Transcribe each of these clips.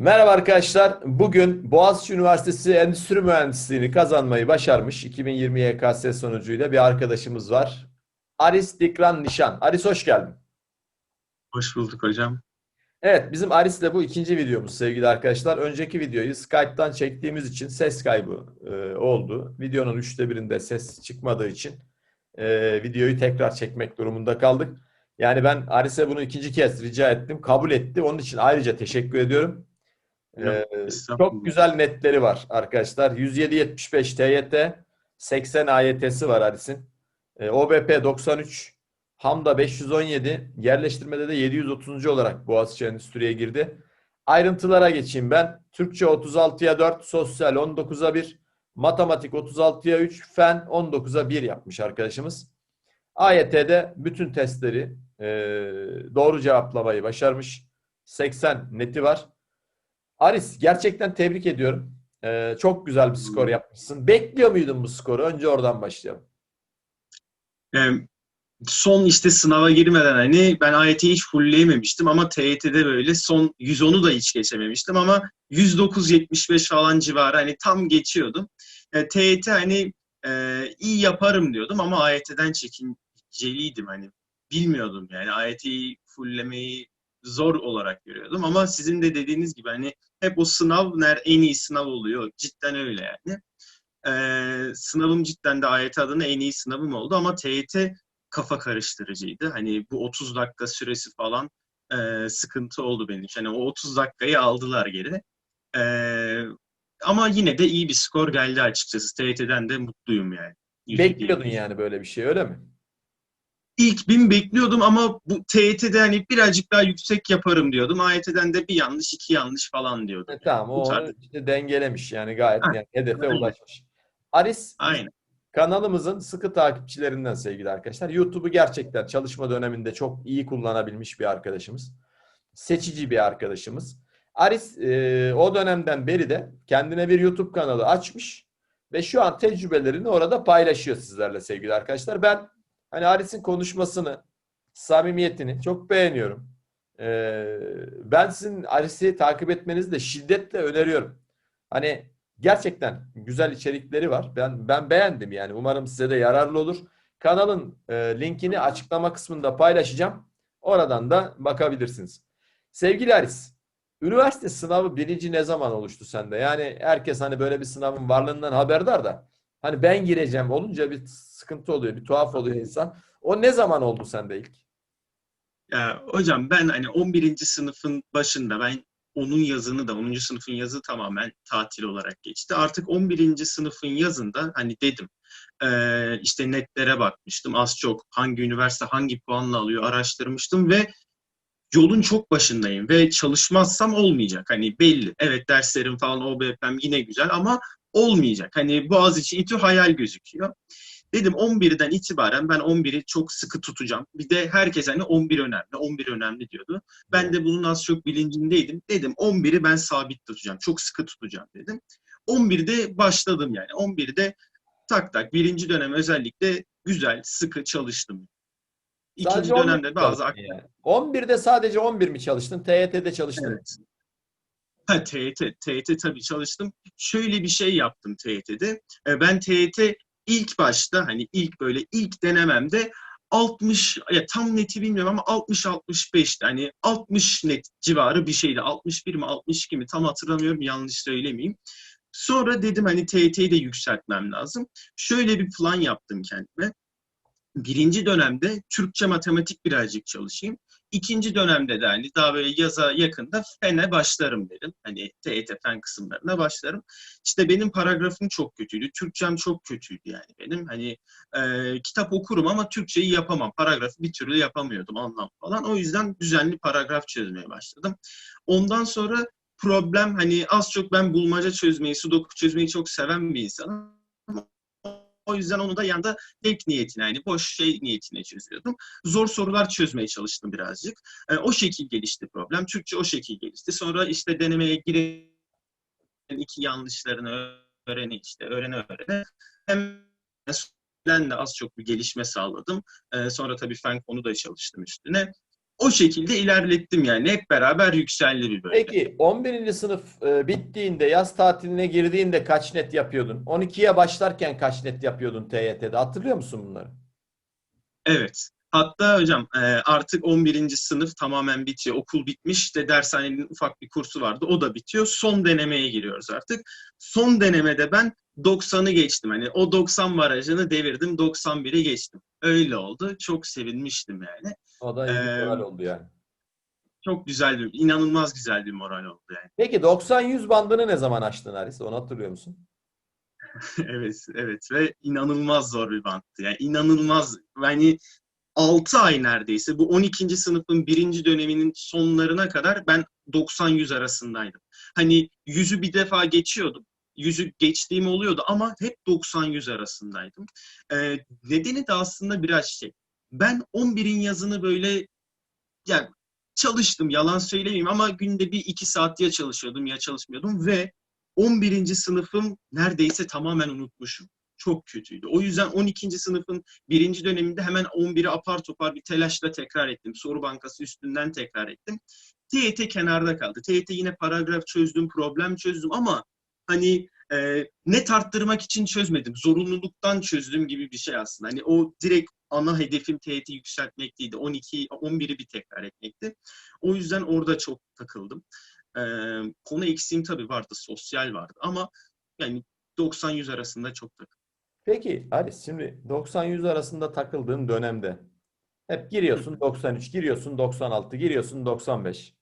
Merhaba arkadaşlar. Bugün Boğaziçi Üniversitesi Endüstri Mühendisliğini kazanmayı başarmış 2020 YKS sonucuyla bir arkadaşımız var. Aris Dikran Nişan. Aris hoş geldin. Hoş bulduk hocam. Evet, bizim Aris'le bu ikinci videomuz sevgili arkadaşlar. Önceki videoyu Skype'tan çektiğimiz için ses kaybı e, oldu. Videonun üçte birinde ses çıkmadığı için e, videoyu tekrar çekmek durumunda kaldık. Yani ben Aris'e bunu ikinci kez rica ettim. Kabul etti. Onun için ayrıca teşekkür ediyorum. Ee, çok güzel netleri var arkadaşlar. 107.75 TYT, 80 AYT'si var Aris'in. Ee, OBP 93, Hamda 517, yerleştirmede de 730. olarak Boğaziçi Endüstri'ye girdi. Ayrıntılara geçeyim ben. Türkçe 36'ya 4, sosyal 19'a 1, matematik 36'ya 3, fen 19'a 1 yapmış arkadaşımız. AYT'de bütün testleri e, doğru cevaplamayı başarmış. 80 neti var. Aris gerçekten tebrik ediyorum. Ee, çok güzel bir skor yapmışsın. Bekliyor muydun bu skoru? Önce oradan başlayalım. Ee, son işte sınava girmeden hani ben AYT'yi hiç fullleyememiştim ama TYT'de böyle son 110'u da hiç geçememiştim ama 109-75 falan civarı hani tam geçiyordum. E, TYT hani e, iyi yaparım diyordum ama AYT'den çekinceliydim hani bilmiyordum yani AYT'yi fulllemeyi zor olarak görüyordum ama sizin de dediğiniz gibi hani hep o sınav ner en iyi sınav oluyor. Cidden öyle yani. Ee, sınavım cidden de AYT adına en iyi sınavım oldu ama TYT kafa karıştırıcıydı. Hani bu 30 dakika süresi falan e, sıkıntı oldu benim için. Hani o 30 dakikayı aldılar geri. Ee, ama yine de iyi bir skor geldi açıkçası. TYT'den de mutluyum yani. Bekliyordun yani böyle bir şey öyle mi? İlk bin bekliyordum ama bu TYT'de hani birazcık daha yüksek yaparım diyordum. AYT'den de bir yanlış, iki yanlış falan diyordum. E, tamam o tarz. işte dengelemiş yani gayet Ha, yani hedefe aynen. ulaşmış. Aris Aynen. kanalımızın sıkı takipçilerinden sevgili arkadaşlar. YouTube'u gerçekten çalışma döneminde çok iyi kullanabilmiş bir arkadaşımız. Seçici bir arkadaşımız. Aris e, o dönemden beri de kendine bir YouTube kanalı açmış ve şu an tecrübelerini orada paylaşıyor sizlerle sevgili arkadaşlar. Ben hani Aris'in konuşmasını, samimiyetini çok beğeniyorum. Ee, ben sizin Aris'i takip etmenizi de şiddetle öneriyorum. Hani gerçekten güzel içerikleri var. Ben ben beğendim yani. Umarım size de yararlı olur. Kanalın e, linkini açıklama kısmında paylaşacağım. Oradan da bakabilirsiniz. Sevgili Aris, üniversite sınavı bilinci ne zaman oluştu sende? Yani herkes hani böyle bir sınavın varlığından haberdar da hani ben gireceğim olunca bir sıkıntı oluyor, bir tuhaf oluyor insan. O ne zaman oldu sende ilk? Ya hocam ben hani 11. sınıfın başında ben onun yazını da 10. sınıfın yazı tamamen tatil olarak geçti. Artık 11. sınıfın yazında hani dedim işte netlere bakmıştım az çok hangi üniversite hangi puanla alıyor araştırmıştım ve yolun çok başındayım ve çalışmazsam olmayacak. Hani belli. Evet derslerim falan OBP'm yine güzel ama olmayacak. Hani Boğaziçi İTÜ hayal gözüküyor. Dedim 11'den itibaren ben 11'i çok sıkı tutacağım. Bir de herkes hani 11 önemli, 11 önemli diyordu. Ben de bunun az çok bilincindeydim. Dedim 11'i ben sabit tutacağım, çok sıkı tutacağım dedim. 11'de başladım yani. 11'de tak tak birinci dönem özellikle güzel, sıkı çalıştım. İkinci Sadece 11 dönemde bazı yani. 11'de sadece 11 mi çalıştın? TYT'de çalıştın. Evet. Ha, TYT, TYT tabii çalıştım. Şöyle bir şey yaptım TYT'de. E, Ben TYT ilk başta hani ilk böyle ilk denememde 60 ya tam neti bilmiyorum ama 60 65'ti. Hani 60 net civarı bir şeydi. 61 mi 62 mi tam hatırlamıyorum yanlış söylemeyeyim. Sonra dedim hani TYT'yi de yükseltmem lazım. Şöyle bir plan yaptım kendime. Birinci dönemde Türkçe matematik birazcık çalışayım. İkinci dönemde de hani daha böyle yaza yakında fene başlarım dedim. Hani TET fen kısımlarına başlarım. İşte benim paragrafım çok kötüydü. Türkçem çok kötüydü yani benim. Hani e, kitap okurum ama Türkçeyi yapamam. Paragrafı bir türlü yapamıyordum anlam falan. O yüzden düzenli paragraf çözmeye başladım. Ondan sonra problem hani az çok ben bulmaca çözmeyi, sudoku çözmeyi çok seven bir insanım. O yüzden onu da yanda zevk niyetine yani boş şey niyetine çözüyordum. Zor sorular çözmeye çalıştım birazcık. E, o şekil gelişti problem. Türkçe o şekil gelişti. Sonra işte denemeye giren iki yanlışlarını öğrene işte öğrene öğrene hem ben de az çok bir gelişme sağladım. E, sonra tabii fen konu da çalıştım üstüne. O şekilde ilerlettim yani. Hep beraber yükseldi bir böyle. Peki 11. sınıf e, bittiğinde yaz tatiline girdiğinde kaç net yapıyordun? 12'ye başlarken kaç net yapıyordun TYT'de? Hatırlıyor musun bunları? Evet. Hatta hocam e, artık 11. sınıf tamamen bitiyor. Okul bitmiş. İşte dershanenin ufak bir kursu vardı. O da bitiyor. Son denemeye giriyoruz artık. Son denemede ben 90'ı geçtim. Hani o 90 barajını devirdim. 91'i geçtim. Öyle oldu. Çok sevinmiştim yani. O da iyi Ee, moral oldu yani. Çok güzel bir, inanılmaz güzel bir moral oldu yani. Peki 90-100 bandını ne zaman açtın Haris? Onu hatırlıyor musun? evet, evet ve inanılmaz zor bir banttı. Yani inanılmaz. Yani 6 ay neredeyse bu 12. sınıfın birinci döneminin sonlarına kadar ben 90-100 arasındaydım. Hani yüzü bir defa geçiyordum. Yüzü geçtiğim oluyordu ama hep 90-100 arasındaydım. Ee, nedeni de aslında biraz şey. Ben 11'in yazını böyle yani çalıştım yalan söylemeyeyim ama günde bir iki saat ya çalışıyordum ya çalışmıyordum ve 11. sınıfım neredeyse tamamen unutmuşum. Çok kötüydü. O yüzden 12. sınıfın birinci döneminde hemen 11'i apar topar bir telaşla tekrar ettim. Soru bankası üstünden tekrar ettim. TYT kenarda kaldı. TYT yine paragraf çözdüm, problem çözdüm ama hani e, net arttırmak için çözmedim. Zorunluluktan çözdüm gibi bir şey aslında. Hani o direkt ana hedefim TYT yükseltmek değildi. 12, 11'i bir tekrar etmekti. O yüzden orada çok takıldım. E, konu eksiğim tabii vardı, sosyal vardı ama yani 90-100 arasında çok takıldım. Peki Haris şimdi 90-100 arasında takıldığın dönemde hep giriyorsun 93, giriyorsun 96, giriyorsun 95.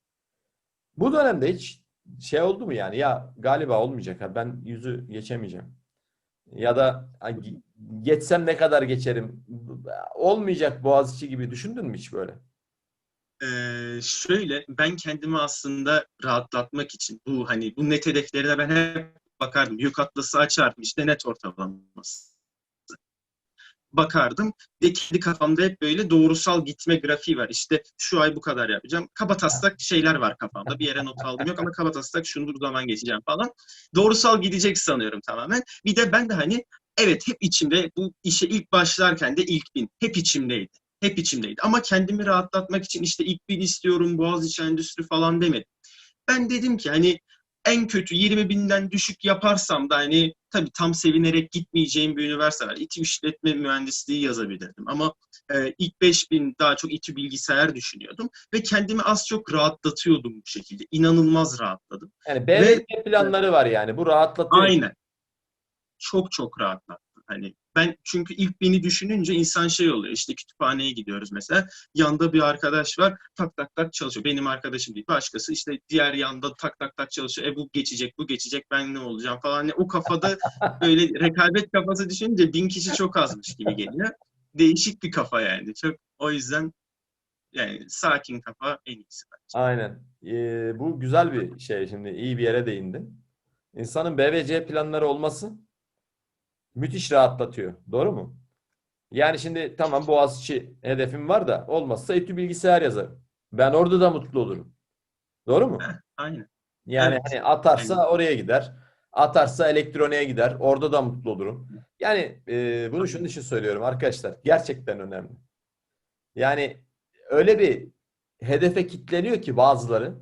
Bu dönemde hiç şey oldu mu yani ya galiba olmayacak ha ben yüzü geçemeyeceğim. Ya da "Ay, ge- geçsem ne kadar geçerim? Olmayacak Boğaziçi gibi düşündün mü hiç böyle? Ee, şöyle ben kendimi aslında rahatlatmak için bu hani bu net hedeflerine ben hep bakardım. Yük atlası açardım işte net ortalaması. Bakardım ve kendi kafamda hep böyle doğrusal gitme grafiği var. İşte şu ay bu kadar yapacağım. Kabataslak şeyler var kafamda. Bir yere not aldım yok ama kabataslak şunu bu zaman geçeceğim falan. Doğrusal gidecek sanıyorum tamamen. Bir de ben de hani evet hep içimde bu işe ilk başlarken de ilk bin hep içimdeydi hep içimdeydi. Ama kendimi rahatlatmak için işte ilk bin istiyorum, Boğaziçi Endüstri falan demedim. Ben dedim ki hani en kötü 20 binden düşük yaparsam da hani tabii tam sevinerek gitmeyeceğim bir üniversite var. İTÜ işletme mühendisliği yazabilirdim. Ama e, ilk 5 bin daha çok İTÜ bilgisayar düşünüyordum. Ve kendimi az çok rahatlatıyordum bu şekilde. İnanılmaz rahatladım. Yani BVT planları var yani bu rahatlatıyor. Aynen. Çok çok rahatlattı. Hani ben çünkü ilk beni düşününce insan şey oluyor. İşte kütüphaneye gidiyoruz mesela. Yanda bir arkadaş var. Tak tak tak çalışıyor. Benim arkadaşım değil. Başkası işte diğer yanda tak tak tak çalışıyor. E bu geçecek, bu geçecek. Ben ne olacağım falan. Hani o kafada böyle rekabet kafası düşününce bin kişi çok azmış gibi geliyor. Değişik bir kafa yani. Çok o yüzden yani sakin kafa en iyisi bence. Aynen. Ee, bu güzel bir şey şimdi. iyi bir yere değindin. İnsanın BVC planları olması müthiş rahatlatıyor. Doğru mu? Yani şimdi tamam Boğaziçi hedefim var da olmazsa İTÜ bilgisayar yazarım. Ben orada da mutlu olurum. Doğru mu? Aynen. Yani Evet. hani atarsa Aynen. oraya gider. Atarsa elektroniğe gider. Orada da mutlu olurum. Yani e, bunu şunun için söylüyorum arkadaşlar. Gerçekten önemli. Yani öyle bir hedefe kitleniyor ki bazıları,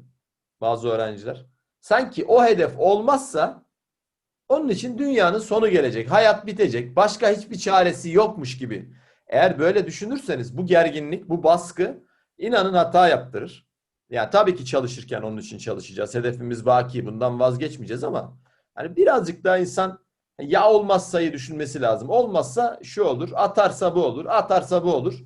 bazı öğrenciler. Sanki o hedef olmazsa onun için dünyanın sonu gelecek. Hayat bitecek. Başka hiçbir çaresi yokmuş gibi. Eğer böyle düşünürseniz bu gerginlik, bu baskı inanın hata yaptırır. Yani tabii ki çalışırken onun için çalışacağız. Hedefimiz baki. Bundan vazgeçmeyeceğiz ama hani birazcık daha insan ya olmazsa'yı düşünmesi lazım. Olmazsa şu olur, atarsa bu olur, atarsa bu olur.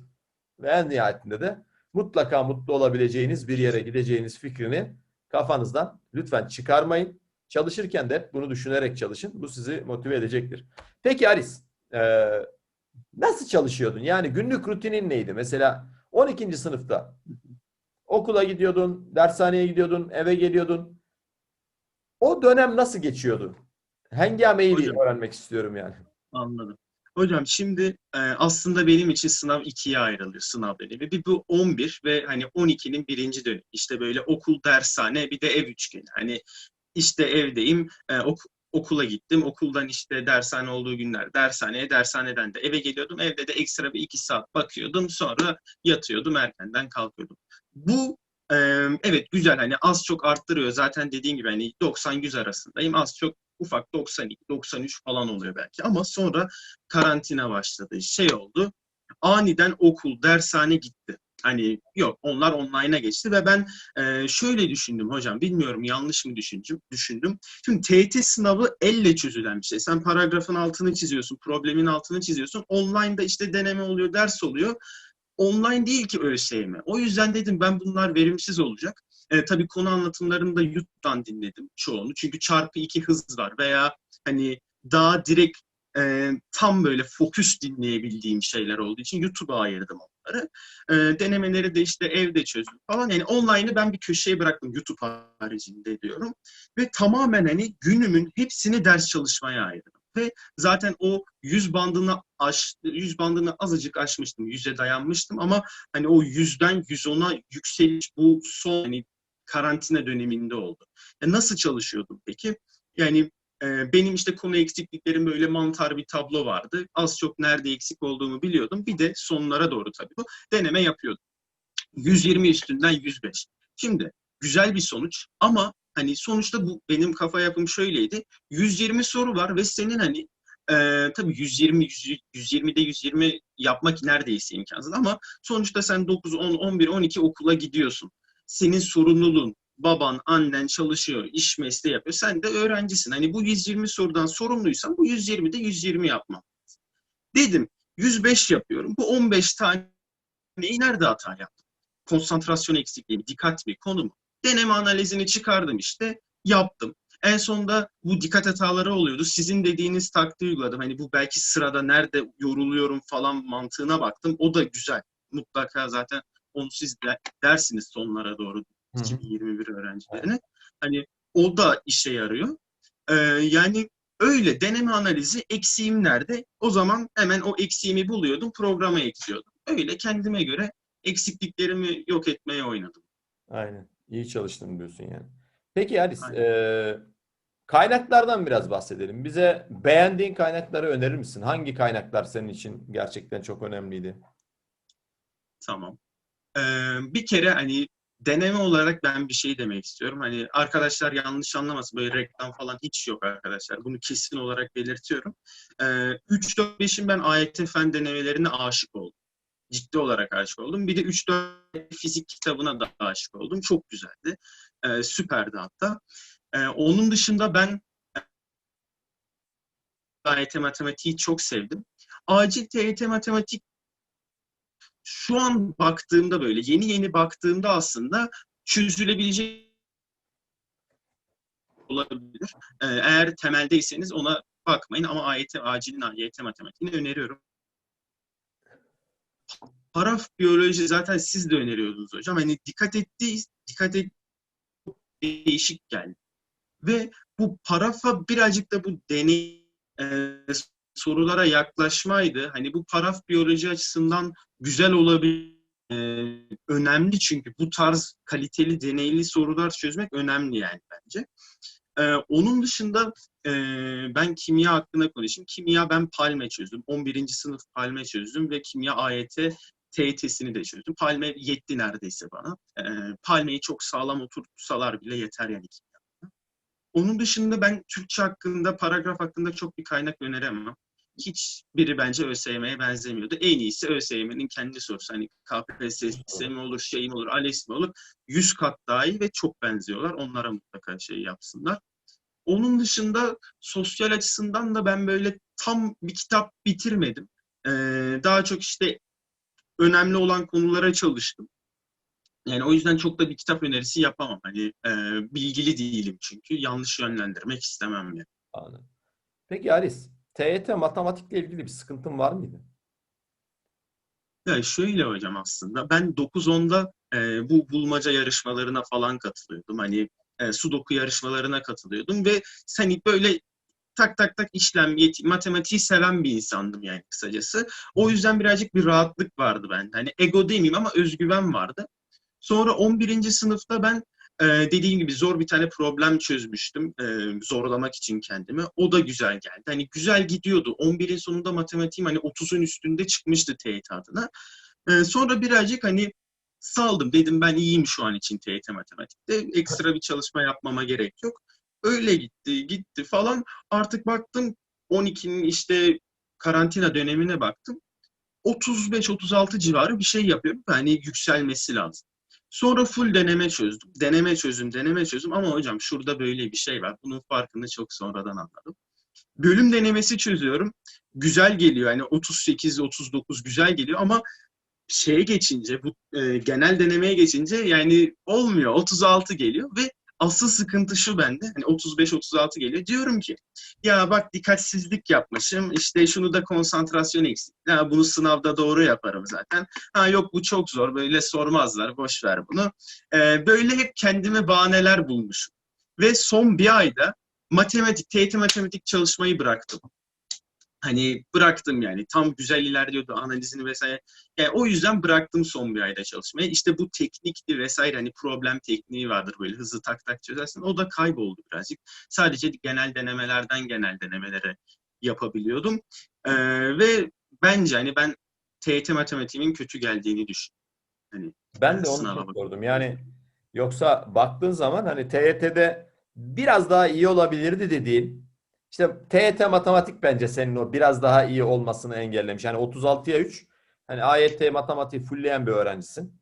Ve en nihayetinde de mutlaka mutlu olabileceğiniz bir yere gideceğiniz fikrini kafanızdan lütfen çıkarmayın. Çalışırken de bunu düşünerek çalışın. Bu sizi motive edecektir. Peki Aris, e, nasıl çalışıyordun? Yani günlük rutinin neydi? Mesela 12. sınıfta okula gidiyordun, dershaneye gidiyordun, eve geliyordun. O dönem nasıl geçiyordu? Hengameyi Hocam. öğrenmek istiyorum yani. Anladım. Hocam şimdi e, aslında benim için sınav ikiye ayrılıyor sınav dönemi. Bir bu 11 ve hani 12'nin birinci dönemi. İşte böyle okul, dershane bir de ev üçgeni. Hani işte evdeyim, e, ok- okula gittim. Okuldan işte dershane olduğu günler dershaneye, dershaneden de eve geliyordum. Evde de ekstra bir iki saat bakıyordum. Sonra yatıyordum, erkenden kalkıyordum. bu e, evet güzel hani az çok arttırıyor. Zaten dediğim gibi hani 90-100 arasındayım. Az çok ufak 92, 93 falan oluyor belki. Ama sonra karantina başladı. Şey oldu. Aniden okul, dershane gitti. Hani yok onlar online'a geçti ve ben e, şöyle düşündüm hocam. Bilmiyorum yanlış mı düşündüm. düşündüm. Şimdi TYT sınavı elle çözülen bir şey. Sen paragrafın altını çiziyorsun, problemin altını çiziyorsun. Online'da işte deneme oluyor, ders oluyor. Online değil ki ÖSYM. O yüzden dedim ben bunlar verimsiz olacak. E, tabii konu anlatımlarını da YouTube'dan dinledim çoğunu. Çünkü çarpı iki hız var veya hani daha direkt e, tam böyle fokus dinleyebildiğim şeyler olduğu için YouTube'a ayırdım onları. E, denemeleri de işte evde çözdüm falan. Yani online'ı ben bir köşeye bıraktım YouTube haricinde diyorum. Ve tamamen hani günümün hepsini ders çalışmaya ayırdım. Ve zaten o 100 bandını aş, 100 bandını azıcık aşmıştım. 100'e dayanmıştım ama hani o 100'den 110'a yükseliş bu son hani karantina döneminde oldu. E nasıl çalışıyordum peki? Yani benim işte konu eksikliklerim böyle mantar bir tablo vardı. Az çok nerede eksik olduğumu biliyordum. Bir de sonlara doğru tabii bu deneme yapıyordum. 120 üstünden 105. Şimdi güzel bir sonuç ama hani sonuçta bu benim kafa yapım şöyleydi. 120 soru var ve senin hani e, tabii 120 100, 120'de 120 yapmak neredeyse imkansız ama sonuçta sen 9 10 11 12 okula gidiyorsun. Senin sorumluluğun baban, annen çalışıyor, iş mesleği yapıyor. Sen de öğrencisin. Hani bu 120 sorudan sorumluysan bu 120'de 120 yapmam. Dedim 105 yapıyorum. Bu 15 tane nerede hata yaptım? Konsantrasyon eksikliği mi, dikkat mi, konu mu? Deneme analizini çıkardım işte, yaptım. En sonunda bu dikkat hataları oluyordu. Sizin dediğiniz taktiği uyguladım. Hani bu belki sırada nerede yoruluyorum falan mantığına baktım. O da güzel. Mutlaka zaten onu siz dersiniz sonlara doğru 2021 öğrencilerine. Hani o da işe yarıyor. Ee, yani öyle deneme analizi eksiğim nerede? O zaman hemen o eksiğimi buluyordum, programa ekliyordum. Öyle kendime göre eksikliklerimi yok etmeye oynadım. Aynen. İyi çalıştın diyorsun yani. Peki Halis, e, kaynaklardan biraz bahsedelim. Bize beğendiğin kaynakları önerir misin? Hangi kaynaklar senin için gerçekten çok önemliydi? Tamam. Ee, bir kere hani deneme olarak ben bir şey demek istiyorum. Hani arkadaşlar yanlış anlamasın böyle reklam falan hiç yok arkadaşlar. Bunu kesin olarak belirtiyorum. Ee, 3-4-5'in ben AYT fen denemelerine aşık oldum. Ciddi olarak aşık oldum. Bir de 3-4 fizik kitabına da aşık oldum. Çok güzeldi. Ee, süperdi hatta. Ee, onun dışında ben AYT matematiği çok sevdim. Acil TYT matematik şu an baktığımda böyle yeni yeni baktığımda aslında çözülebilecek olabilir. Ee, eğer temeldeyseniz ona bakmayın ama AYT acilin AYT matematiğini öneriyorum. Paraf biyoloji zaten siz de öneriyordunuz hocam. Hani dikkat etti, dikkat et değişik geldi. Ve bu parafa birazcık da bu deney e, sorulara yaklaşmaydı. Hani bu paraf biyoloji açısından güzel olabilir. Ee, önemli çünkü bu tarz kaliteli deneyli sorular çözmek önemli yani bence. Ee, onun dışında e, ben kimya hakkında konuşayım. Kimya ben Palme çözdüm. 11. sınıf Palme çözdüm ve kimya AYT TYT'sini de çözdüm. Palme yetti neredeyse bana. Ee, Palme'yi çok sağlam oturtsalar bile yeter yani onun dışında ben Türkçe hakkında, paragraf hakkında çok bir kaynak öneremem. Hiçbiri bence ÖSYM'ye benzemiyordu. En iyisi ÖSYM'nin kendi sorusu. Hani KPSS mi olur, şey mi olur, ALES mi olur? 100 kat daha iyi ve çok benziyorlar. Onlara mutlaka şey yapsınlar. Onun dışında sosyal açısından da ben böyle tam bir kitap bitirmedim. Ee, daha çok işte önemli olan konulara çalıştım. Yani o yüzden çok da bir kitap önerisi yapamam. Hani e, bilgili değilim çünkü. Yanlış yönlendirmek istemem yani. Anladım. Peki Halis, TYT matematikle ilgili bir sıkıntın var mıydı? Ya şöyle hocam aslında ben 9-10'da e, bu bulmaca yarışmalarına falan katılıyordum. Hani e, sudoku yarışmalarına katılıyordum ve hani böyle tak tak tak işlem, yeti, matematiği seven bir insandım yani kısacası. O yüzden birazcık bir rahatlık vardı ben. Hani ego demeyeyim ama özgüven vardı. Sonra 11. sınıfta ben e, dediğim gibi zor bir tane problem çözmüştüm. E, zorlamak için kendimi. O da güzel geldi. Hani güzel gidiyordu. 11'in sonunda matematiğim hani 30'un üstünde çıkmıştı TYT adına. E, sonra birazcık hani saldım. Dedim ben iyiyim şu an için TYT matematikte. Ekstra bir çalışma yapmama gerek yok. Öyle gitti, gitti falan. Artık baktım 12'nin işte karantina dönemine baktım. 35-36 civarı bir şey yapıyorum. Yani yükselmesi lazım. Sonra full deneme çözdüm. Deneme çözüm, deneme çözüm ama hocam şurada böyle bir şey var. Bunun farkını çok sonradan anladım. Bölüm denemesi çözüyorum. Güzel geliyor. Yani 38-39 güzel geliyor ama şeye geçince, bu e, genel denemeye geçince yani olmuyor. 36 geliyor ve asıl sıkıntı şu bende. Hani 35-36 geliyor. Diyorum ki ya bak dikkatsizlik yapmışım. işte şunu da konsantrasyon eksik. Ya bunu sınavda doğru yaparım zaten. Ha yok bu çok zor. Böyle sormazlar. Boş ver bunu. Ee, böyle hep kendime bahaneler bulmuşum. Ve son bir ayda matematik, TYT matematik çalışmayı bıraktım. Hani bıraktım yani. Tam güzel ilerliyordu analizini vesaire. Yani o yüzden bıraktım son bir ayda çalışmayı. İşte bu teknikti vesaire hani problem tekniği vardır böyle hızlı tak tak çözersin. O da kayboldu birazcık. Sadece genel denemelerden genel denemelere yapabiliyordum. Ee, ve bence hani ben TYT matematiğimin kötü geldiğini düşünüyorum. Hani Ben de onu sordum. Yani yoksa baktığın zaman hani TYT'de biraz daha iyi olabilirdi dediğin işte TYT matematik bence senin o biraz daha iyi olmasını engellemiş. Yani 36'ya 3 hani AYT matematiği fullleyen bir öğrencisin.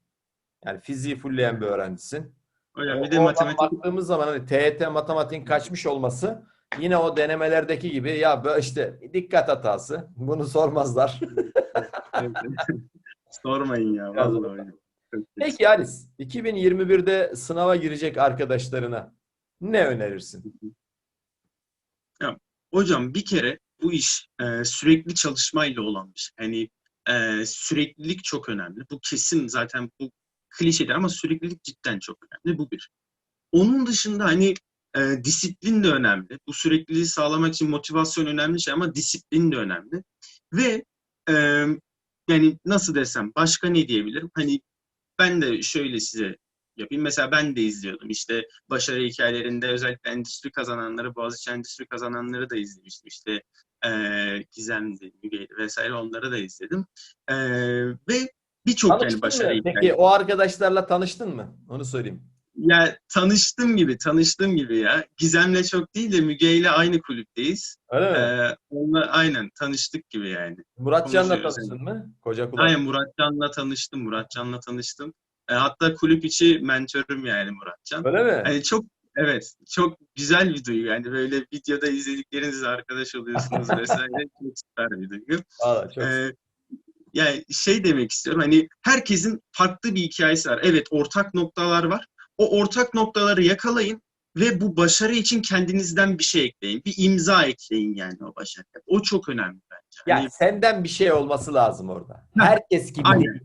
Yani fiziği fullleyen bir öğrencisin. hocam bir de matematik baktığımız zaman hani TYT matematiğin kaçmış olması yine o denemelerdeki gibi ya böyle işte dikkat hatası. Bunu sormazlar. sormayın ya vallahi. Peki Halis, 2021'de sınava girecek arkadaşlarına ne önerirsin? Hocam bir kere bu iş e, sürekli çalışmayla olan bir şey. Hani e, süreklilik çok önemli. Bu kesin zaten bu klişedir ama süreklilik cidden çok önemli. Bu bir. Onun dışında hani e, disiplin de önemli. Bu sürekliliği sağlamak için motivasyon önemli şey ama disiplin de önemli. Ve e, yani nasıl desem başka ne diyebilirim? Hani ben de şöyle size yapayım. Mesela ben de izliyordum. İşte başarı hikayelerinde özellikle endüstri kazananları, Boğaziçi endüstri kazananları da izlemiştim. İşte eee Gizem'di, Müge'ydi vesaire onları da izledim. Eee, ve birçok yani başarı mı? Peki hikayesi. o arkadaşlarla tanıştın mı? Onu sorayım. Ya tanıştım gibi, tanıştım gibi ya. Gizem'le çok değil de Müge'yle aynı kulüpteyiz. Öyle mi? Onunla aynen tanıştık gibi yani. Muratcan'la tanıştın mı? Koca kulak. Aynen Muratcan'la tanıştım, Muratcan'la tanıştım. E, hatta kulüp içi mentörüm yani Muratcan. Öyle mi? Hani çok evet çok güzel bir duygu yani böyle videoda izlediklerinizle arkadaş oluyorsunuz vesaire çok süper bir duygu. Valla çok Ee, yani şey demek istiyorum hani herkesin farklı bir hikayesi var. Evet ortak noktalar var. O ortak noktaları yakalayın ve bu başarı için kendinizden bir şey ekleyin. Bir imza ekleyin yani o başarıya. O çok önemli bence. Ya Hani senden bir şey olması lazım orada. Herkes gibi aynen.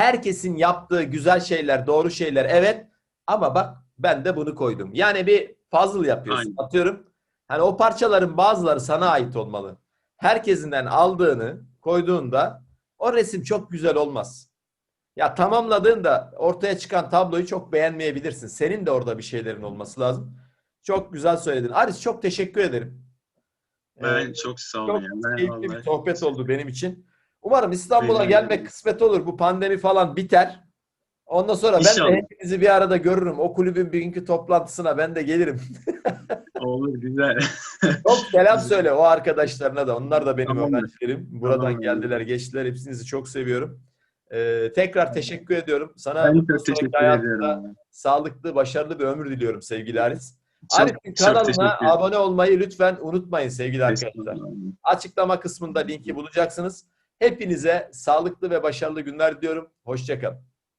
Herkesin yaptığı güzel şeyler, doğru şeyler evet ama bak ben de bunu koydum. Yani bir puzzle yapıyorsun. Aynen. Atıyorum. Hani o parçaların bazıları sana ait olmalı. Herkesinden aldığını koyduğunda o resim çok güzel olmaz. Ya tamamladığında ortaya çıkan tabloyu çok beğenmeyebilirsin. Senin de orada bir şeylerin olması lazım. Çok güzel söyledin. Aris çok teşekkür ederim. ben Ee, çok sağ olun. çok ya. Ben keyifli vallahi- bir sohbet oldu benim için. Umarım İstanbul'a gelmek kısmet olur. Bu pandemi falan biter. Ondan sonra ben İnşallah. de hepinizi bir arada görürüm. O kulübün bugünkü toplantısına ben de gelirim. Olur güzel. Çok selam söyle o arkadaşlarına da. Onlar da benim Tamamdır. öğrencilerim. Buradan Tamamdır. geldiler, geçtiler. Hepinizi çok seviyorum. Ee, tekrar teşekkür ediyorum. Sana Ben bundan çok sonraki teşekkür hayatında ediyorum. Sağlıklı, başarılı bir ömür diliyorum sevgili Aris. Çok- kanalına teşekkür ederim. abone olmayı lütfen unutmayın sevgili arkadaşlar. Estağfurullah. Açıklama kısmında linki bulacaksınız. Hepinize sağlıklı ve başarılı günler diliyorum. Hoşçakalın.